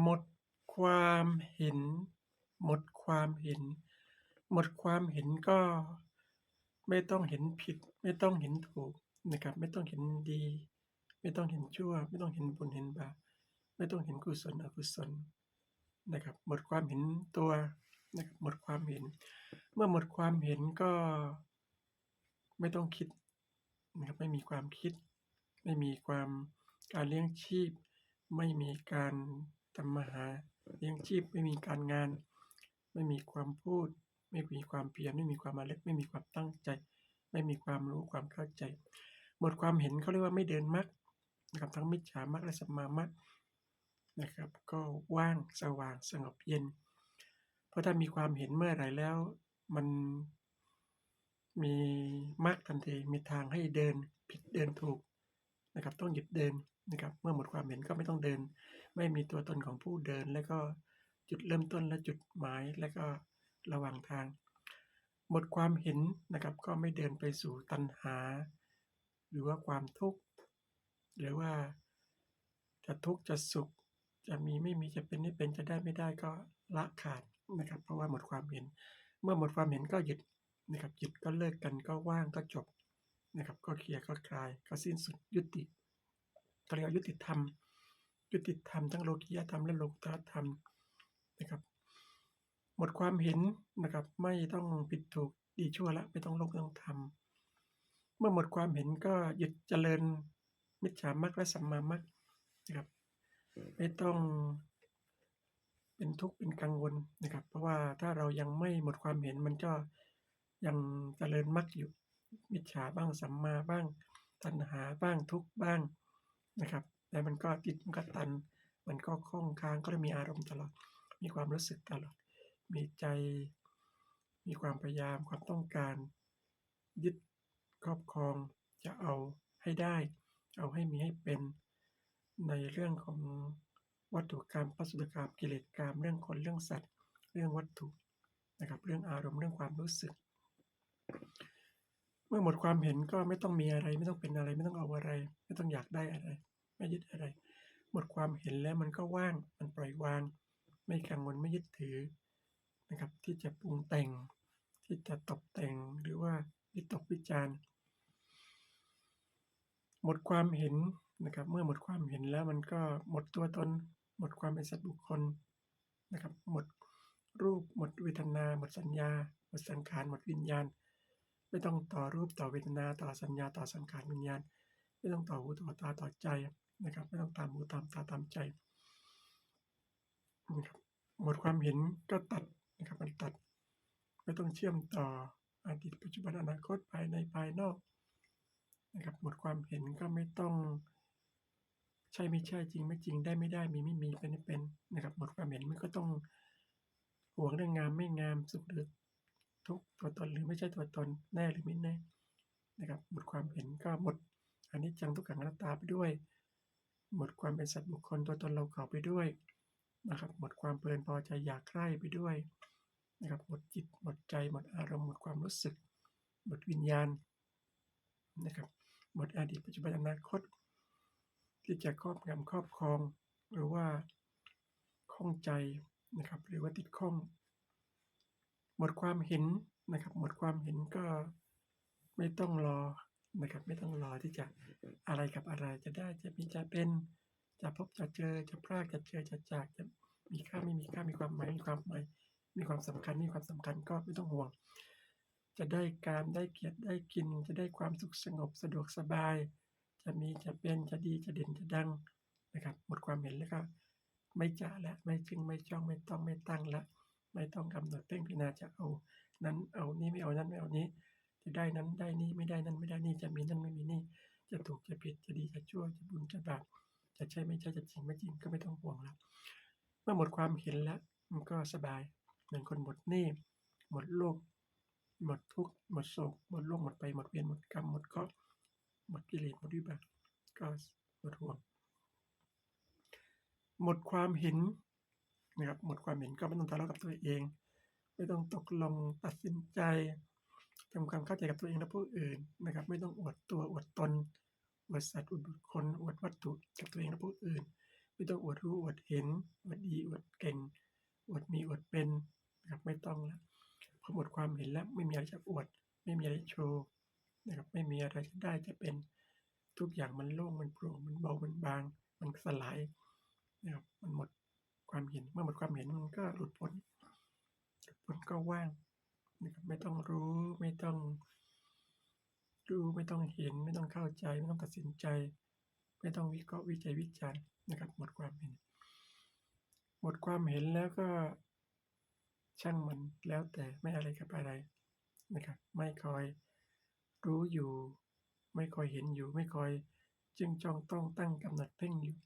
หมดความเห็น หมดความเห็น หมดความเห็นก็ไม่ต้องเห็นผิด ไม่ต้องเห็นถูกนะครับ ไม่ต้องเห็นดี ไม่ต้องเห็นชั่ว ไม่ต้องเห็นบุญเห็นบาปไม่ต้องเห็นกุศลอกุศลนะครับ หมดความเห็นตัวนะครับหมดความเห็น เมื่อหมดความเห็นก็ไม่ต้องคิดนะครับไม่มีความคิด ไม่มีความการเลี้ยงชีพ ไม่มีการ ทำมาหาเลี้ยงชีพไม่มีการงาน ไม่มีความพูด ไม่มีความเพียรไม่มีความมาเล็กไม่มีความตั้งใจ ไม่มีความรู้ความเข้าใจ หมดความเห็นเขาเรียกว่าไม่เดินมรรคนะครับทั้งมิจฉามรรคและสัมมามรรคนะครับ ก็ว่างสว่างสงบเย็น เพราะถ้ามีความเห็นเมื่อไรแล้วมันมีมรรคทันทีมีทางให้เดินผิดเดินถูกนะครับ ต้องหยุดเดินนะครับ เมื่อหมดความเห็นก็ไม่ต้องเดิน ไม่มีตัวตนของผู้เดิน แล้วก็จุดเริ่มต้นและจุดหมาย และก็ระหว่างทาง หมดความเห็นนะครับก็ไม่เดินไปสู่ตัณหา หรือว่าความทุกข์หรือว่าจะทุกข์จะสุข จะมีไม่มีจะเป็นไม่เป็นจะได้ไม่ได้ก็ละขาดนะครับ เพราะว่าหมดความเห็น เมื่อหมดความเห็นก็หยุดนะครับหยุดก็เลิกกันก็ว่างก็จบนะครับ ก็เคลียร์ก็คลายก็สิ้นสุดยุติเขาเรียกว่ายุติธรรม ยุติธรรมทั้งโลกียธรรมและโลกุตตรธรรมนะครับ หมดความเห็นนะครับ ไม่ต้องผิดถูกดีชั่วละไม่ต้องโลกไม่ต้องทำเมื่อหมดความเห็นก็หยุดเจริญมิจฉามรรคและสัมมามรรคนะครับ ไม่ต้องเป็นทุกข์เป็นกังวลนะครับ เพราะว่าถ้าเรายังไม่หมดความเห็นมันก็ยังเจริญมรรคอยู่มิจฉาบ้างสัมมาบ้างตัณหาบ้างทุกข์บ้างนะครับ แต่มันก็ติดมันก็ตัน มันก็คล้องค้างก็เลยมีอารมณ์ตลอด มีความรู้สึกตลอด มีใจ มีความพยายามความต้องการ ยึดครอบครองจะเอาให้ได้ เอาให้มีให้เป็นในเรื่องของวัตถุกรรมปัสสุกรรมกิเลสกรรมเรื่องคนเรื่องสัตว์ เรื่องวัตถุนะครับเรื่องอารมณ์เรื่องความรู้สึก เมื่อหมดความเห็นก็ไม่ต้องมีอะไร ไม่ต้องเป็นอะไร ไม่ต้องเอาอะไร ไม่ต้องอยากได้อะไร ไม่ยึดอะไร หมดความเห็นแล้วมันก็ว่าง มันปล่อยวาง ไม่กังวลไม่ยึดถือนะครับ ที่จะปรุงแต่ง ที่จะตกแต่งหรือว่าวิตกวิจารณ์ หมดความเห็นนะครับ เมื่อหมดความเห็นแล้วมันก็หมดตัวตน หมดความเป็นสัตว์บุคคลนะครับ หมดรูป หมดเวทนา หมดสัญญา หมดสังขาร หมดวิญญาณ ไม่ต้องต่อรูปต่อเวทนาต่อสัญญาต่อสังขารวิญญาณ ไม่ต้องต่อหูต่อตาต่อใจ นะครับไม่ต้องตามหูตามตาตามใจนะครับหมดความเห็นก็ตัดนะครับมันตัด ไม่ต้องเชื่อมต่ออดีตปัจจุบันอนาคตภายในภายนอกนะครับหมดความเห็นก็ไม่ต้องใช่ไม่ใช่จริงไม่จริงได้ไม่ได้มีไม่มีเป็นไม่เป็นนะครับหมดความเห็นมันก็ต้องห่วงเรื่องงามไม่งามสุขหรือทุกตัวตนหรือไม่ใช่ตัวตนแน่หรือไม่แน่นะครับหมดความเห็นก็หมดอันนี้จังทุกขังอนัตตาไปด้วย หมดความเป็นสัตว์บุคคลตัวตนเราเก่าไปด้วยนะครับ หมดความเพลินพอใจอยากใคร่ไปด้วยนะครับ หมดจิต หมดใจ หมดอารมณ์ หมดความรู้สึก หมดวิญญาณนะครับ หมดอดีตปัจจุบันอนาคต ที่จะครอบงำครอบครอง หรือว่าข้องใจนะครับ หรือว่าติดข้อง หมดความเห็นนะครับ หมดความเห็นก็ไม่ต้องรอ นะครับไม่ต้องรอที่จะอะไรกับอะไรจะได้จะมีจะเป็นจะพบจะเจอจะพลาดจะเจอจะจากจะมีค่าไม่มีค่ามีความหมายมีความหมายมีความสำคัญมีความสำคัญก็ไม่ต้องห่วง จะได้การได้เกียรติได้กิน จะได้ความสุขสงบสะดวกสบาย จะมีจะเป็นจะดีจะเด่นจะดังนะครับหมดความเห็นแล้วก็ไม่จะและไม่จึงไม่จ้องไม่ต้องไม่ตั้งละ ไม่ต้องกำหนดเพ่งพิจารณาจะเอา นั้นเอานี้ไม่เอานั้นไม่เอานี้ จะได้นั้นได้นี้ไม่ได้นั้นไม่ได้นี่จะมีนั้นไม่มีนี่ จะถูกจะผิดจะดีจะชั่วจะบุญจะบาปจะใช่ไม่ใช่จะจริงไม่จริงก็ไม่ต้องห่วงแล้วเมื่อหมดความเห็นแล้วมันก็สบายเหมือนคนหมดหนี้หมดโลกหมดทุกข์หมดโศกหมดโลกหมดไปหมดเวียนหมดกรรมหมดเคราะห์หมดกิเลสหมดวิบากก็หมดห่วง หมดความเห็นนะครับหมดความเห็นก็ไม่ต้องทะเลาะกับตัวเอง ไม่ต้องตกลงตัดสินใจ ทำความเข้าใจกับตัวเองและผู้อื่นนะครับ ไม่ต้องอวดตัวอวดตนอวดสัตว์อวดบุคคลอวดวัตถุกับตัวเองและผู้อื่น ไม่ต้องอวดรู้อวดเห็นอวดดีอวดเก่งอวดมีอวดเป็นนะครับไม่ต้องแล้วพอหมดความเห็นแล้วไม่มีอะไรจะอวด ไม่มีอะไรโชว์นะครับไม่มีอะไรจะได้จะเป็นทุกอย่างมันโล่งมันโปร่งมันเบามันบาง มันสลายนะครับมันหมดความเห็นเมื่อหมดความเห็นมันก็หลุดพ้นหลุดพ้นก็ว่าง นะครับไม่ต้องรู้ไม่ต้องรู้ไม่ต้องเห็น ไม่ต้องเข้าใจ ไม่ต้องตัดสินใจ ไม่ต้องวิเคราะห์วิจัยวิจารณ์นะครับ หมดความเห็น หมดความเห็นแล้วก็ช่างมันแล้วแต่ไม่อะไรกับอะไรนะครับ ไม่คอยรู้อยู่ ไม่คอยเห็นอยู่ ไม่คอยจึงจ้องต้องตั้งกำหนัดเพ่งอยู่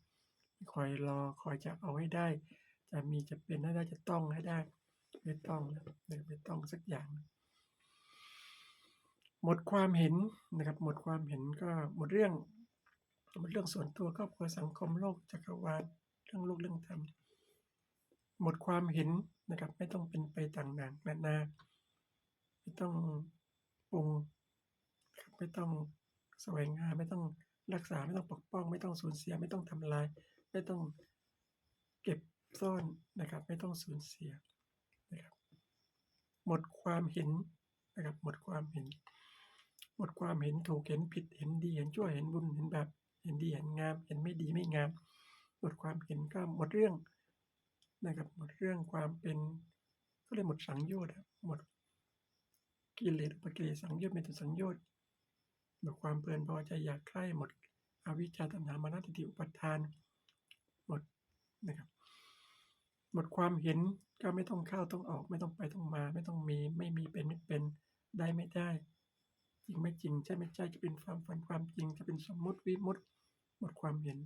คอยรอคอยจะเอาให้ได้ จะมีจะเป็นให้ได้จะต้องให้ได้ ไม่ต้องแล้วไม่ต้องสักอย่าง หมดความเห็นนะครับ หมดความเห็นก็หมดเรื่องหมดเรื่องส่วนตัวครอบครัวสังคมโลกจักรวาลเรื่องโลกเรื่องธรรมหมดความเห็นนะครับ ไม่ต้องเป็นไปต่างๆนานาไม่ต้องปรุงครับไม่ต้องแสวงหาไม่ต้องรักษาไม่ต้องปกป้อง ไม่ต้องสูญเสีย ไม่ต้องทำลาย ไม่ต้องเก็บซ่อนนะครับ ไม่ต้องสูญเสีย หมดความเห็นนะครับหมดความเห็น หมดความเห็นถูกเห็นผิดเห็นดีเห็นชั่วเห็นบุญเห็นแบาปเห็นดีเห็นงาม เห็นไม่ดีไม่งาม หมดความเห็นก็หมดเรื่องนะครับหมดเรื่องความเป็นก็เลยหมดสังโยชน์หมดกิเลสอุปกิเลสสังโยชน์เป็นตัวสังโยชน์หมดความเพลินพอใจอยากใคร่หมดอวิชชาตัณหามานะทิฏฐิอุปทาน หมดนะครับ มดความเห็นก็ไม่ต้องเข้าต้องออก ไม่ต้องไปต้องมา ไม่ต้องมีไม่มีเป็นไม่เป็นได้ไม่ได้ จริงไม่จริงใช่ไม่ใช่จะเป็นความฝันความจริงจะเป็นสมมติวิมุตติหมดความเห็น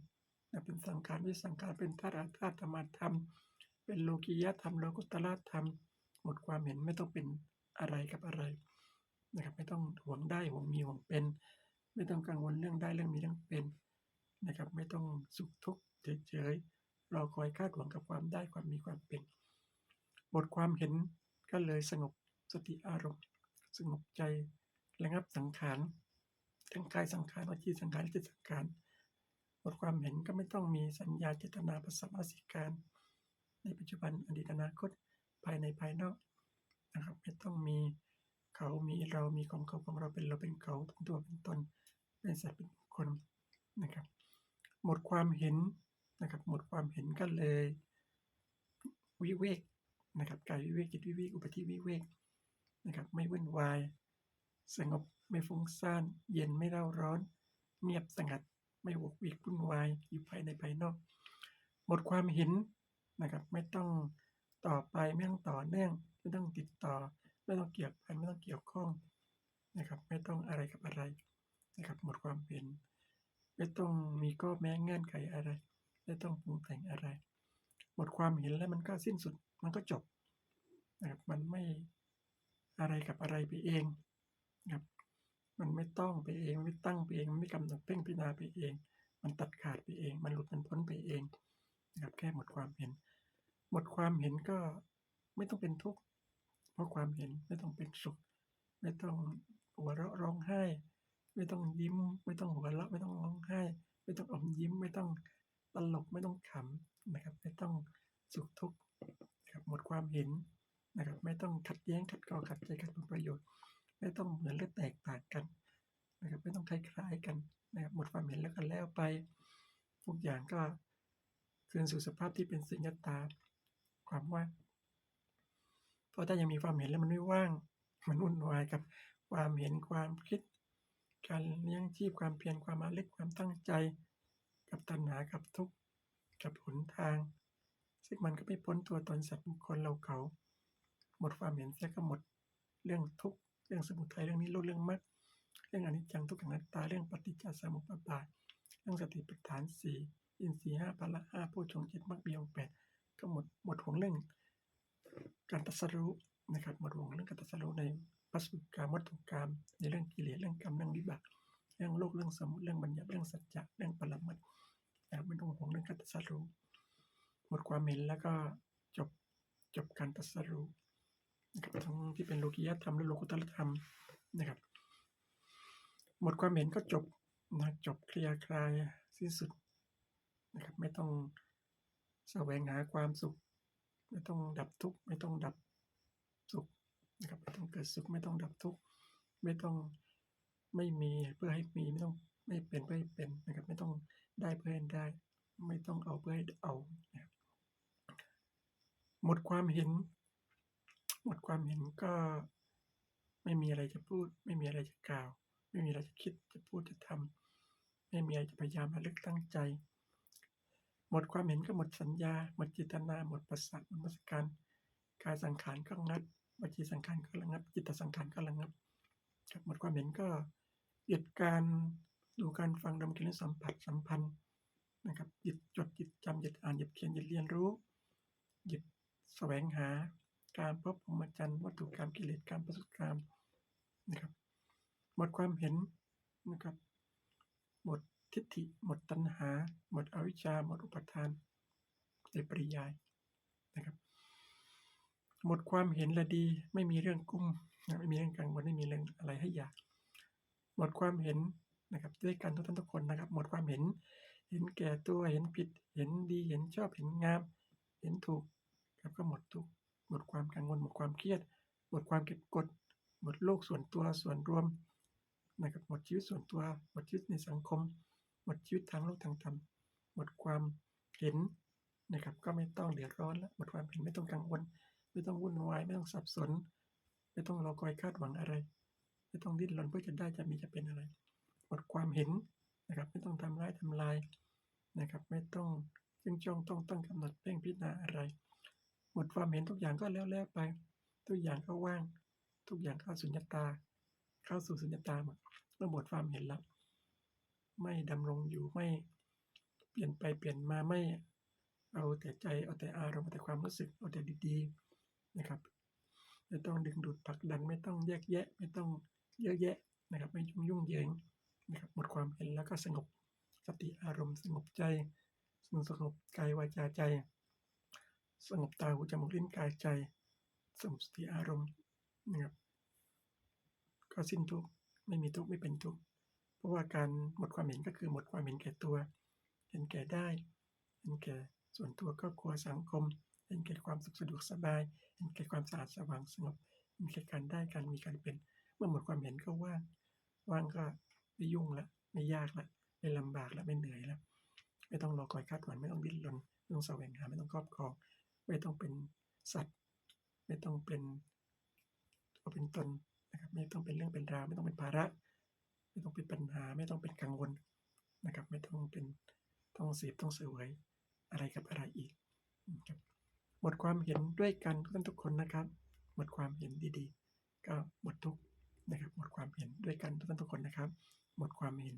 นะเป็นสังขารวิสังขารเป็นธาตุธาตุธรรมธรรม เป็นโลกียธรรมโลกุตตรธรรม หมดความเห็นไม่ต้องเป็นอะไรกับอะไรนะครับไม่ต้องหวงได้หวงมีหวงเป็น ไม่ต้องกังวลเรื่องได้เรื่องมีเรื่องเป็นนะครับไม่ต้องสุขทุกข์เฉยๆ รอคอยคาดหวังกับความได้ความมีความเป็นหมดความเห็นก็เลยสงบสติอารมณ์ สงบใจระงับสังขารทั้งกายสังขารวจีสังขารจิตสังขารหมดความเห็นก็ไม่ต้องมีสัญญาเจตนาประสมาสิการ ในปัจจุบันอดีตอนาคตภายในภายนอกนะครับไม่ต้องมีเขามีเรามีของเขาของเราเป็นเราเป็นเขาเป็นตัวเป็นตนเป็นสัตว์เป็นบุคคลนะครับ หมดความเห็น นะครับหมดความเห็นก็เลย วิเวกนะครับกายวิเวกจิตวิเวกอุปธิวิเวกนะครับไม่วุ่นวาย สงบไม่ฟุ้งซ่าน เย็นไม่เร่าร้อน เงียบสงัดไม่วกวิกวุ่นวายอยู่ภายในภายนอก หมดความเห็นนะครับไม่ต้องต่อไปไม่ต้องต่อเนื่องไม่ต้องติดต่อ ไม่ต้องเกี่ยวพันไม่ต้องเกี่ยวข้องนะครับไม่ต้องอะไรกับอะไรนะครับหมดความเห็น ไม่ต้องมีก็แม้เงื่อนไขอะไร ไม่ต้องปรุงแต่งอะไร หมดความเห็นแล้วมันก็สิ้นสุดมันก็จบนะครับมันไม่อะไรกับอะไรไปเองนะครับมันไม่ต้องไปเองไม่ตั้งไปเองมันไม่กำหนดเพ่งพิจารณาไปเอง มันตัดขาดไปเอง มันหลุดมันพ้นไปเองนะครับแค่หมดความเห็น หมดความเห็นก็ไม่ต้องเป็นทุกข์เพราะความเห็นไม่ต้องเป็นสุข ไม่ต้องหัวเราะร้องไห้ ไม่ต้องยิ้ม ไม่ต้องหัวเราะไม่ต้องร้องไห้ ไม่ต้องอมยิ้มไม่ต้อง ตลกไม่ต้องขำนะครับ ไม่ต้องสุขทุกข์ครับหมดความเห็นนะครับ ไม่ต้องขัดแย้งขัดกลาขัดใจขัดผลประโยชน์ ไม่ต้องเหมือนและแตกต่างกันนะครับ ไม่ต้องคล้ายๆกันนะครับหมดความเห็นแล้วก็แล้วไป ทุกอย่างก็คืนสู่สภาพที่เป็นสุญญาตาความว่างเพราะถ้ายังมีความเห็นแล้วมันไม่ว่าง มันวุ่นวายกับ ความเห็นความคิด การเลี้ยงชีพความเพียรความอาเลึกความตั้งใจ กับตัณหากับทุกข์กับหนทาง ซึ่งมันก็ไม่พ้นตัวตนสัตว์บุคคลเราเขา หมดความเห็นเสียก็หมดเรื่องทุกข์เรื่องสมุทัยเรื่องนี้โลกเรื่องมรรคเรื่องอนิจจังทุกขังนัตตาเรื่องปฏิจจสมุปบาทเรื่องสติปัฏฐานสี่อินทรีย์ห้าพละห้าโพชฌงค์เจ็ดมรรคมีองแปดก็หมดหมดห่วงเรื่องการตัสรู้นะครับหมดห่วงเรื่องการตัสรู้ในปัจจุกรรมวัตถุกรรมในเรื่องกิเลสเรื่องกรรมเรื่องวิบากเรื่องโลกเรื่องสมมติเรื่องบัญญัติเรื่องสัจจะเรื่องปรมัตถ์ นะไม่ต้องห่วงเรื่องการตรัสรู้หมดความเห็นแล้วก็จบจบการตรัสรู้นะครับทั้งที่เป็นโลกิยธรรมและโลกุตตรธรรมนะครับ หมดความเห็นก็จบนะจบเคลียร์คลายสิ้นสุดนะครับไม่ต้องแสวงหาความสุข ไม่ต้องดับทุกข์ไม่ต้องดับสุขนะครับไม่ต้องเกิดสุขไม่ต้องดับทุกข์ไม่ต้องไม่มีเพื่อให้มีไม่ต้องไม่เป็นเพื่อให้เป็นนะครับไม่ต้อง ได้เพื่อให้ได้ ไม่ต้องเอาเพื่อให้เอาหมดความเห็น หมดความเห็นก็ไม่มีอะไรจะพูด ไม่มีอะไรจะกล่าว ไม่มีอะไรจะคิดจะพูดจะทำไม่มีอะไรจะพยายามระลึกตั้งใจ หมดความเห็นก็หมดสัญญา หมดเจตนา หมดประสาทหมดมัสการกายสังขารก็ระงับวจีสังขารก็ระงับ จิตสังขารก็ระงับหมดความเห็นก็หยุดการ ดูการฟังดมกลิ่นสัมผัสสัมพันธ์นะครับหยุดจดหยุดจำหยุดอ่านหยุดเขียนหยุดเรียนรู้ หยุดแสวงหาการพบพรหมจรรย์วัตถุกรรมกิเลสกรรมประสบการณ์นะครับหมดความเห็นนะครับหมดทิฏฐิหมดตัณหา หมดอวิชชา หมดอุปาทานในปริยายนะครับ หมดความเห็นละดีไม่มีเรื่องกุ้มไม่มีเรื่องกังวลไม่มีเรื่องอะไรให้อยาก หมดความเห็น นะครับด้วยกันทุกท่านทุกคนนะครับ หมดความเห็น เห็นแก่ตัวเห็นผิด เห็นดี เห็นชอบเห็นงาม เห็นถูกครับก็หมดทุกหมดความกังวลหมดความเครียด หมดความเก็บกด หมดโลกส่วนตัวส่วนรวมนะครับหมดชีวิตส่วนตัว หมดชีวิตในสังคม หมดชีวิตทางโลกทางธรรมหมดความเห็นนะครับก็ไม่ต้องเดือดร้อนแล้วหมดความเห็นไม่ต้องกังวล ไม่ต้องวุ่นวายไม่ต้องสับสน ไม่ต้องรอคอยคาดหวังอะไร ไม่ต้องดิ้นรนเพื่อจะได้จะมีจะเป็นอะไร ดความเห็นนะครับ ไม่ต้องทำร้ายทำลายนะครับ ไม่ต้องจึงจ้องต้องตั้งกำหนดเพ่งพิจารณาอะไร หมดความเห็นทุกอย่างก็แล้วแล้วไป ทุกอย่างก็ว่าง ทุกอย่างเข้าสุญญตา เข้าสู่สุญญตาหมดเมื่อหมดความเห็นแล้วไม่ดำรงอยู่ไม่เปลี่ยนไปเปลี่ยนมาไม่เอาแต่ใจเอาแต่อารมณ์แต่ความรู้สึกเอาแต่ดีๆนะครับไม่ต้องดึงดูดผลักดันไม่ต้องแยกแยะ ไม่ต้องเยอะแยะนะครับ ไม่ยุ่งยุ่งเหยิง นะครับหมดความเห็นแล้วก็สงบสติอารมณ์สงบใจสงบสงบกายวาจาใจ สงบตาหูจมูกลิ้นกายใจสงบสติอารมณ์นะครับก็สิ้นทุกข์ไม่มีทุกข์ไม่เป็นทุกข์เพราะว่าการหมดความเห็นก็คือหมดความเห็นแก่ตัว เห็นแก่ได้เห็นแก่ส่วนตัวครอบครัวสังคม เห็นแก่ความสุขสะดวกสบาย เห็นแก่ความสะอาดสว่างสงบเห็นแก่การได้การมีการเป็น เมื่อหมดความเห็นก็ว่างว่างก็ ไม่ยุ่งละไม่ยากละไม่ลำบากละไม่เหนื่อยละไม่ต้องรอคอยคาดหวังไม่ต้องดิ้นรนไม่ต้องแสวงหาไม่ต้องครอบครอง ไม่ต้องเป็นสัตว์ ไม่ต้องเป็นตัวเป็นตนนะครับไม่ต้องเป็นเรื่องเป็นราวไม่ต้องเป็นภาระ ไม่ต้องเป็นปัญหา ไม่ต้องเป็นกังวลนะครับ ไม่ต้องเป็นต้องเสพต้องเสวยอะไรกับอะไรอีกครับหมดความเห็นด้วยกันทุกท่านทุกคนนะครับ หมดความเห็นดีๆ ก็หมดทุกนะครับหมดความเห็นด้วยกันทุกท่านทุกคนนะครับ หมดความเห็น